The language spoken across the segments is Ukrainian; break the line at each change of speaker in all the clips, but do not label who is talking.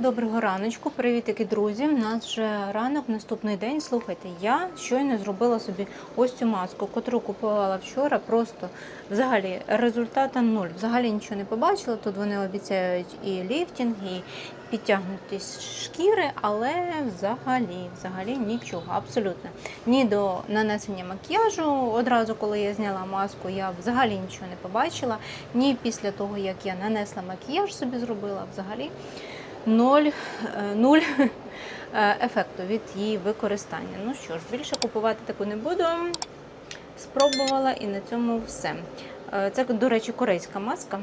Доброго раночку, привітики, друзі. У нас вже ранок, наступний день. Слухайте, я щойно зробила собі ось цю маску, котру купувала вчора. Просто взагалі результата нуль. Взагалі нічого не побачила. Тут вони обіцяють і ліфтінг, і підтягнутість шкіри, але взагалі, взагалі нічого, абсолютно. Ні до нанесення макіяжу. Одразу, коли я зняла маску, я взагалі нічого не побачила. Ні після того, як я нанесла макіяж, собі зробила взагалі ноль, е, нуль е, ефекту від її використання. Ну що ж, більше купувати таку не буду. Спробувала і на цьому все. Е, Це, до речі, корейська маска.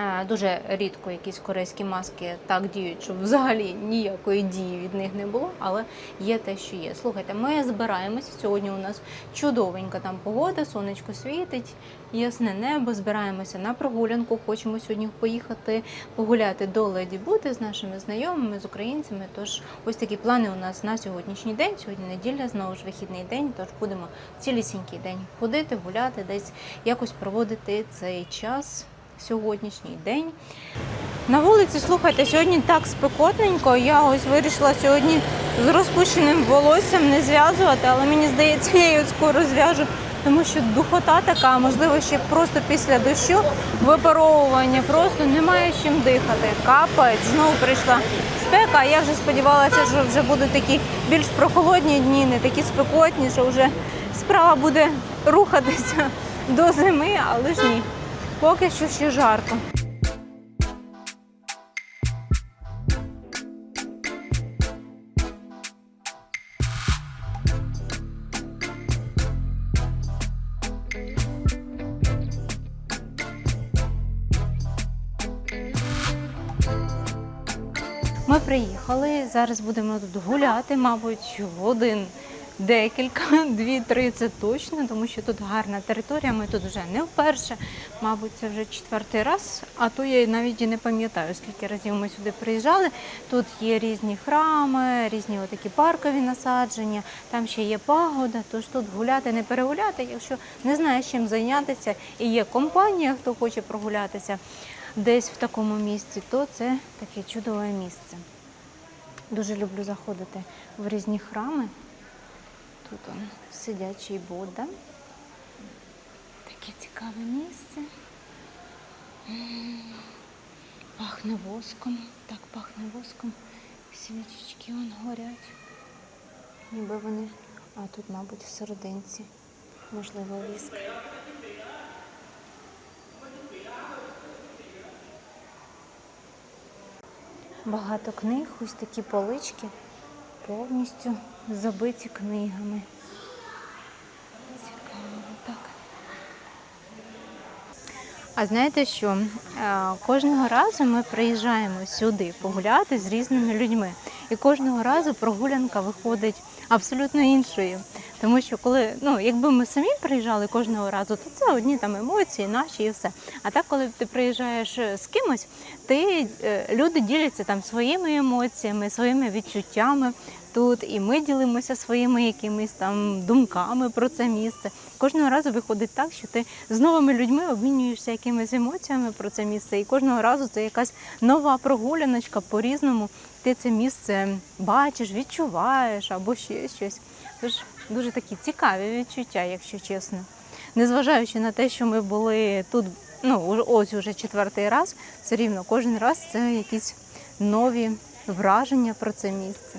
Е, Дуже рідко якісь корейські маски так діють, щоб взагалі ніякої дії від них не було, але є те, що є. Слухайте, ми збираємося. Сьогодні у нас чудовенька там погода, сонечко світить, ясне небо. Збираємося на прогулянку. Хочемо сьогодні поїхати погуляти до Леді Бути з нашими знайомими, з українцями. Тож ось такі плани у нас на сьогоднішній день. Сьогодні неділя, знову ж вихідний день. Тож будемо цілісінький день ходити, гуляти, десь якось проводити цей час сьогоднішній день. На вулиці, слухайте, сьогодні так спекотненько. Я ось вирішила сьогодні з розпущеним волоссям не зв'язувати, але мені здається, я її скоро зв'яжу, тому що духота така, можливо, ще просто після дощу випаровування, просто немає з чим дихати. Капець, знову прийшла спека. Я вже сподівалася, що вже будуть такі більш прохолодні дні, не такі спекотні, що вже справа буде рухатися до зими, але ж ні. Поки що ще жарко. Ми приїхали. Зараз будемо тут гуляти, мабуть, годин декілька, дві-три це точно, тому що тут гарна територія. Ми тут вже не вперше. Мабуть, це вже четвертий раз, а то я навіть і не пам'ятаю, скільки разів ми сюди приїжджали. Тут є різні храми, різні отакі паркові насадження, там ще є пагода, тож тут гуляти, не перегуляти, якщо не знаєш чим зайнятися, і є компанія, хто хоче прогулятися десь в такому місці, то це таке чудове місце. Дуже люблю заходити в різні храми. Тут он сидячий Будда. Таке цікаве місце. Пахне воском. Так пахне воском. Свічечки вон горять. Ніби вони. А тут, мабуть, в серединці. Можливо, віск. Багато книг, ось такі полички повністю забиті книгами. Цікаво, так. А знаєте що? Е, Кожного разу ми приїжджаємо сюди погуляти з різними людьми. І кожного разу прогулянка виходить абсолютно іншою. Тому що коли, ну, якби ми самі приїжджали кожного разу, то це одні там емоції наші і все. А так, коли ти приїжджаєш е, з кимось, ти, е, люди діляться там своїми емоціями, своїми відчуттями тут, і ми ділимося своїми якимись там думками про це місце. Кожного разу виходить так, що ти з новими людьми обмінюєшся якимись емоціями про це місце, і кожного разу це якась нова прогуляночка по-різному. Ти це місце бачиш, відчуваєш або ще щось. Тож дуже такі цікаві відчуття, якщо чесно. Незважаючи на те, що ми були тут, ну ось уже четвертий раз, все рівно кожен раз це якісь нові враження про це місце.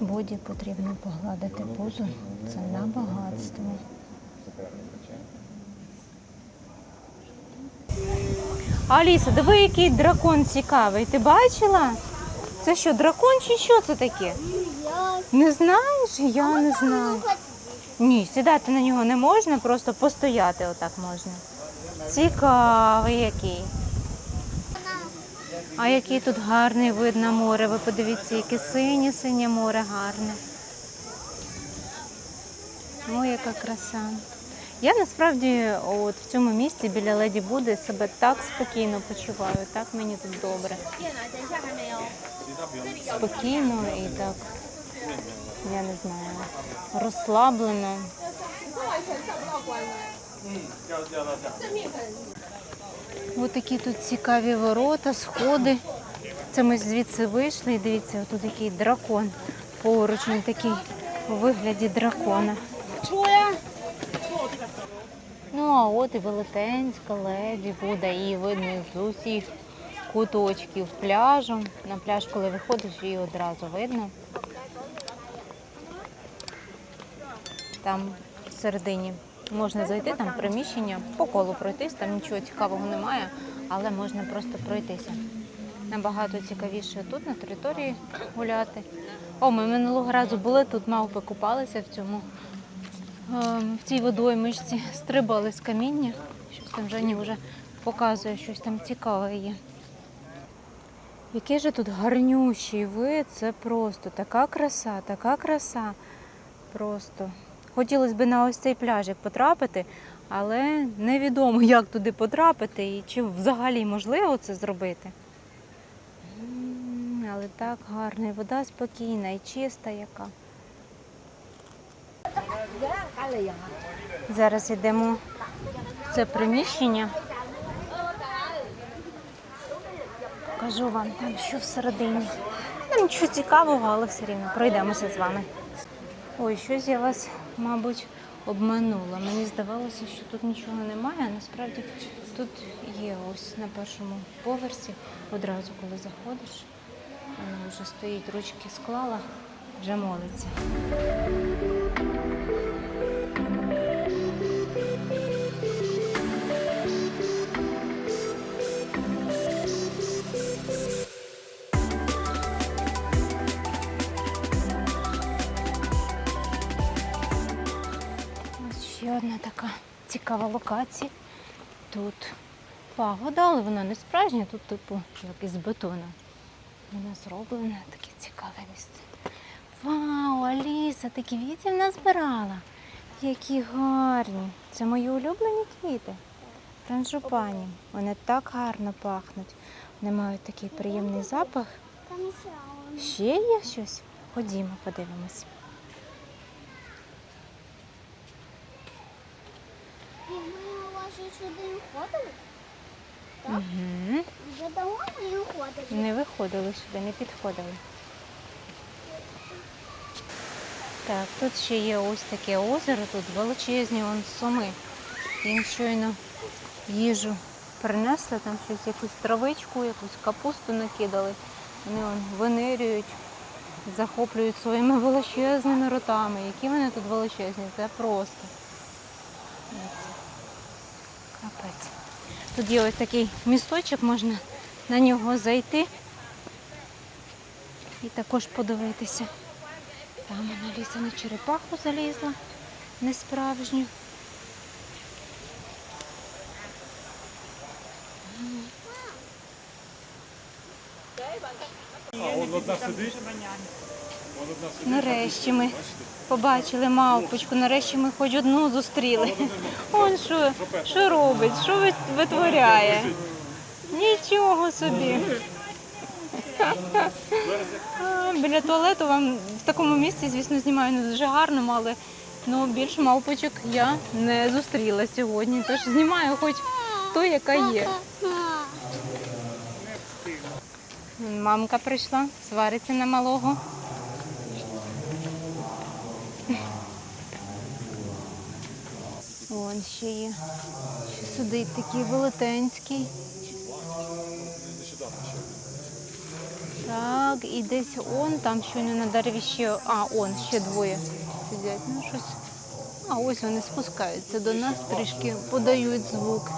Боді потрібно погладити пузо. Це на багатство. Аліса, диви, який дракон цікавий. Ти бачила? Це що, дракон чи що це таке? Не знаєш? Я не знаю. Ні, сідати на нього не можна, просто постояти отак можна. Цікавий який. А який тут гарний вид на море. Ви подивіться, яке синє, синє море гарне. О, яка краса. Я насправді от в цьому місці біля Леді Буди себе так спокійно почуваю, так мені тут добре. Спокійно і так, я не знаю, розслаблено. Ось такі тут цікаві ворота, сходи. Це ми звідси вийшли і дивіться, тут який дракон. Поруч він такий у вигляді дракона. Ну, а от і велетенська леді буде, її видно з усіх куточків пляжу. На пляж, коли виходиш, її одразу видно. Там всередині можна зайти, там приміщення, по колу пройтись, там нічого цікавого немає, але можна просто пройтися. Набагато цікавіше тут, на території гуляти. О, ми минулого разу були тут, мавпи купалися в цьому ем, в цій водоймичці стрибали з каміння. Щось там Женя вже показує, щось там цікаве є. Який же тут гарнющий вид, це просто така краса, така краса. Просто. Хотілося б на ось цей пляжик потрапити, але невідомо, як туди потрапити і чи взагалі можливо це зробити. Але так гарно, і вода спокійна і чиста яка. Зараз йдемо в це приміщення. Покажу вам там, що всередині. Нічого цікавого, але все рівно пройдемося з вами. Ой, щось я вас, мабуть, обманула. Мені здавалося, що тут нічого немає, а насправді тут є ось на першому поверсі, одразу коли заходиш. Вона вже стоїть, ручки склала, вже молиться. Одна така цікава локація. Тут пагода, але вона не справжня, тут типу як із бетону. Вона зроблена, таке цікаве місце. Вау, Аліса, ти квітів назбирала. Які гарні. Це мої улюблені квіти. Франжупані. Вони так гарно пахнуть. Вони мають такий приємний запах. Ще є щось? Ходімо, подивимось.
І ми у вас ще сюди не ходили? Так.
Угу.
Вже давно ми не ходили.
Не виходили сюди, не підходили. Так, тут ще є ось таке озеро, тут величезні вон суми. Їм щойно їжу принесли, там щось, якусь травичку, якусь капусту накидали. Вони вон винирюють, захоплюють своїми величезними ротами. Які вони тут величезні, це просто. Капець. Тут є ось такий місточок, можна на нього зайти і також подивитися. Там вона ліса на черепаху залізла, несправжню.
А, он одна сидить.
Нарешті ми побачили мавпочку, нарешті ми хоч одну зустріли. Он що, що робить, що витворяє? Нічого собі. Біля туалету вам в такому місці, звісно, знімаю не дуже гарно, але ну, більш мавпочок я не зустріла сьогодні. Тож знімаю хоч ту, яка є. Мамка прийшла, свариться на малого. Вон ще є. Ще сидить такий велетенський. Так, і десь он, там щойно на дереві ще. А, он, ще двоє сидять. Ну, щось. А ось вони спускаються до нас, трішки подають звук.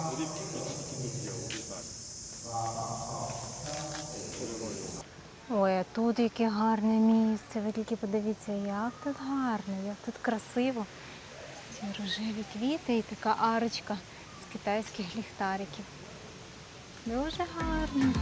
Ой, а тут яке гарне місце. Ви тільки подивіться, як тут гарно, як тут красиво. Ці рожеві квіти і така арочка з китайських ліхтариків. Дуже гарно.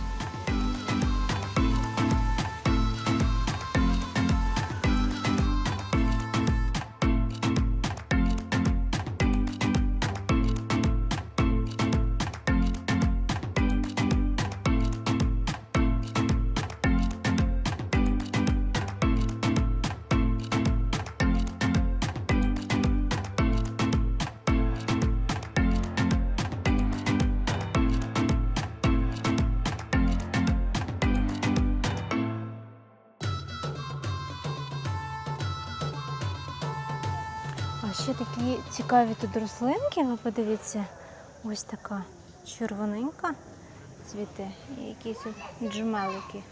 А ще такі цікаві тут рослинки, ви подивіться, ось така червоненька цвіте, і якісь джмелики.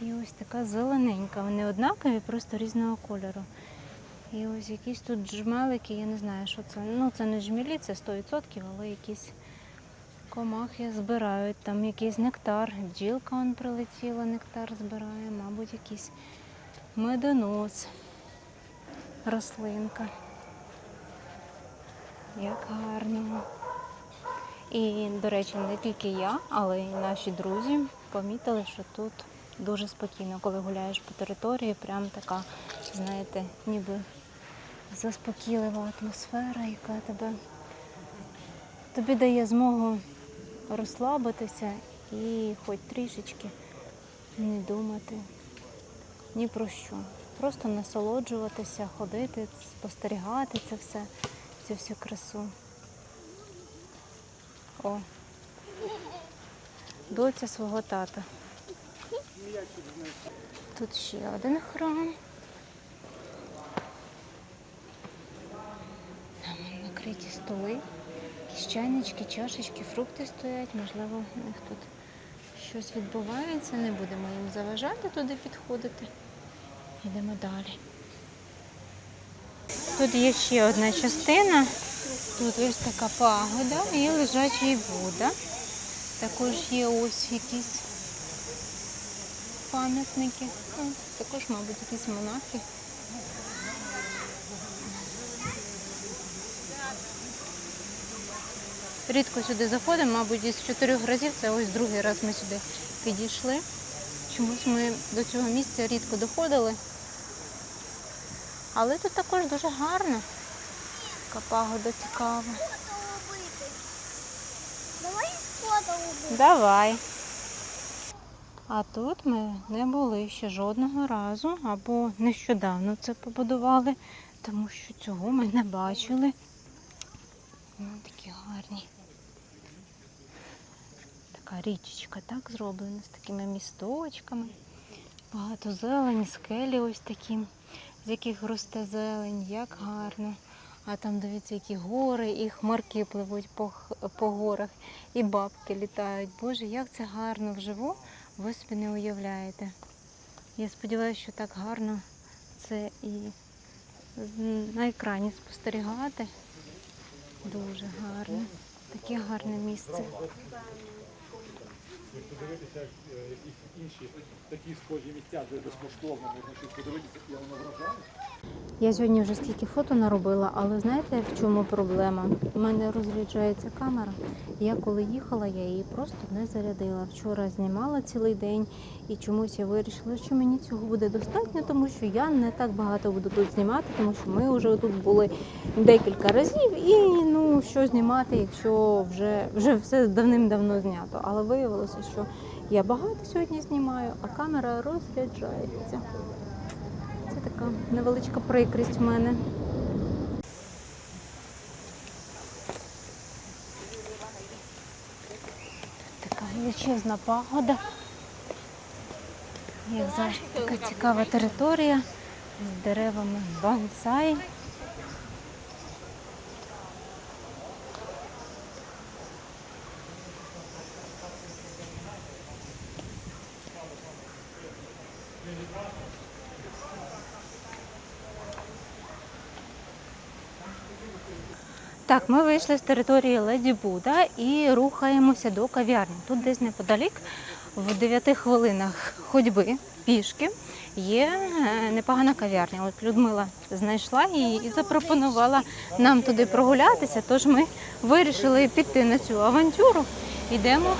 І ось така зелененька. Вони однакові, просто різного кольору. І ось якісь тут джмелики, я не знаю, що це. Ну, це не жмілі, це 100%, але якісь комахи збирають. Там якийсь нектар. Бджілка прилетіла, нектар збирає, мабуть, якийсь медонос рослинка. Як гарно. І, до речі, не тільки я, але й наші друзі помітили, що тут дуже спокійно, коли гуляєш по території, прям така, знаєте, ніби заспокійлива атмосфера, яка тебе тобі дає змогу розслабитися і хоч трішечки не думати ні про що. Просто насолоджуватися, ходити, спостерігати це все, цю всю красу. О, доця свого тата. Тут ще один храм. Там накриті столи, якісь чайнички, чашечки, фрукти стоять. Можливо, у них тут щось відбувається. Не будемо їм заважати туди підходити. Йдемо далі. Тут є ще одна частина. Тут ось така пагода і лежачий Будда. Також є ось якісь пам'ятники. Ну, також, мабуть, якісь монахи. Рідко сюди заходимо, мабуть, із чотирьох разів. Це ось другий раз ми сюди підійшли. Чомусь ми до цього місця рідко доходили. Але тут також дуже гарно. Така пагода цікава.
Давай фото робити.
Давай. А тут ми не були ще жодного разу, або нещодавно це побудували, тому що цього ми не бачили. Ну, такі гарні. Така річечка так зроблена з такими місточками. Багато зелені, скелі ось такі, з яких росте зелень, як гарно. А там дивіться, які гори, і хмарки пливуть по, по горах, і бабки літають. Боже, як це гарно вживу, ви собі не уявляєте. Я сподіваюся, що так гарно це і на екрані спостерігати. Дуже гарно. Таке гарне місце.
Подивитися е, якісь інші такі схожі місця, де безкоштовно можна щось подивитися, і воно вражає.
Я сьогодні вже стільки фото наробила, але знаєте, в чому проблема? У мене розряджається камера. Я коли їхала, я її просто не зарядила. Вчора знімала цілий день і чомусь я вирішила, що мені цього буде достатньо, тому що я не так багато буду тут знімати, тому що ми вже тут були декілька разів і ну що знімати, якщо вже, вже все давним-давно знято. Але виявилося, що я багато сьогодні знімаю, а камера розряджається. Це така невеличка прикрість в мене. Така величезна пагода. Як завжди, така цікава територія з деревами бонсай. Так, ми вийшли з території Леді Буда і рухаємося до кав'ярні. Тут десь неподалік, в 9 хвилинах ходьби пішки, є е, непогана кав'ярня. От Людмила знайшла її і запропонувала нам туди прогулятися. Тож ми вирішили піти на цю авантюру. Йдемо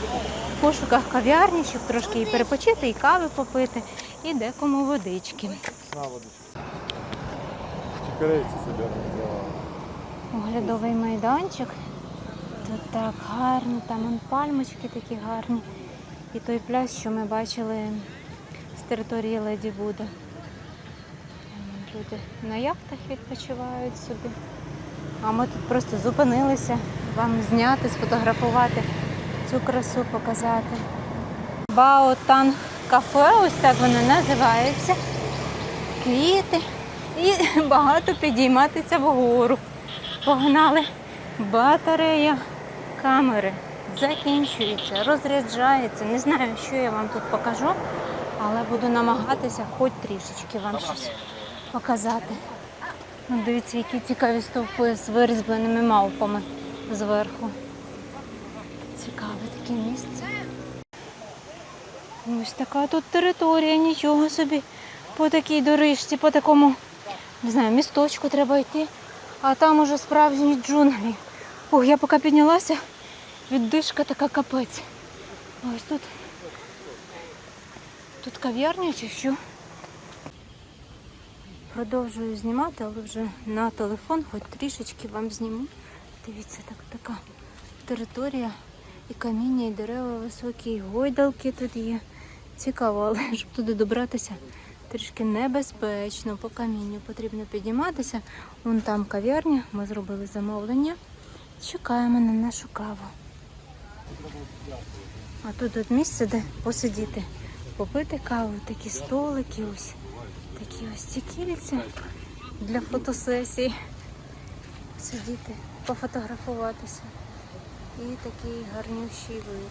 в пошуках кав'ярні, щоб трошки і перепочити, і кави попити, і декому водички.
На водичку. Себе організували.
Оглядовий майданчик. Тут так гарно, там он пальмочки такі гарні. І той пляж, що ми бачили з території Леді Буда. Люди на яхтах відпочивають собі. А ми тут просто зупинилися вам зняти, сфотографувати, цю красу показати. Баотан кафе, ось так воно називається. Квіти. І багато підійматися вгору. Погнали. Батарея камери закінчується, розряджається. Не знаю, що я вам тут покажу, але буду намагатися хоч трішечки вам щось показати. Ну, дивіться, які цікаві стовпи з вирізбленими мавпами зверху. Цікаве таке місце. Ось така тут територія, нічого собі. По такій доріжці, по такому, не знаю, місточку треба йти. А там уже справжні джунглі. Ох, я поки піднялася, віддишка така капець. Ось тут. Тут кав'ярня чи що? Продовжую знімати, але вже на телефон, хоч трішечки вам зніму. Дивіться, так, така територія. І каміння, і дерева високі, і гойдалки тут є. Цікаво, але щоб туди добратися трішки небезпечно. По камінню потрібно підніматися. Вон там кав'ярня, ми зробили замовлення. Чекаємо на нашу каву. А тут от місце, де посидіти, попити каву, такі столики, ось такі ось ці кільця для фотосесій. Сидіти, пофотографуватися. І такий гарнющий вид.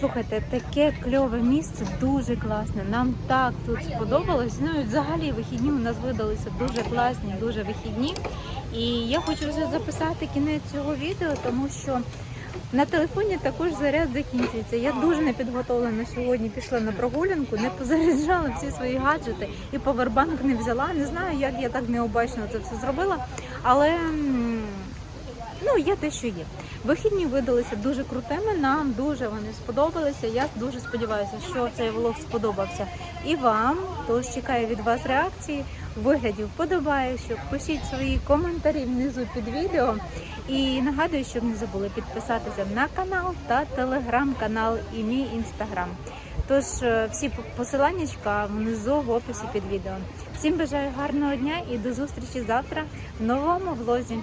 Слухайте, таке кльове місце, дуже класне. Нам так тут сподобалось. Ну і взагалі вихідні у нас видалися дуже класні, дуже вихідні. І я хочу вже записати кінець цього відео, тому що на телефоні також заряд закінчується. Я дуже не підготовлена сьогодні. Пішла на прогулянку, не позаряджала всі свої гаджети і повербанк не взяла. Не знаю, як я так необачно це все зробила, але. Ну, є те, що є. Вихідні видалися дуже крутими. Нам дуже вони сподобалися. Я дуже сподіваюся, що цей влог сподобався і вам. Тож чекаю від вас реакції, виглядів вподобаючих. Пишіть свої коментарі внизу під відео. І нагадую, щоб не забули підписатися на канал та телеграм-канал і мій інстаграм. Тож е, всі посилання внизу в описі під відео. Всім бажаю гарного дня і до зустрічі завтра в новому влозі.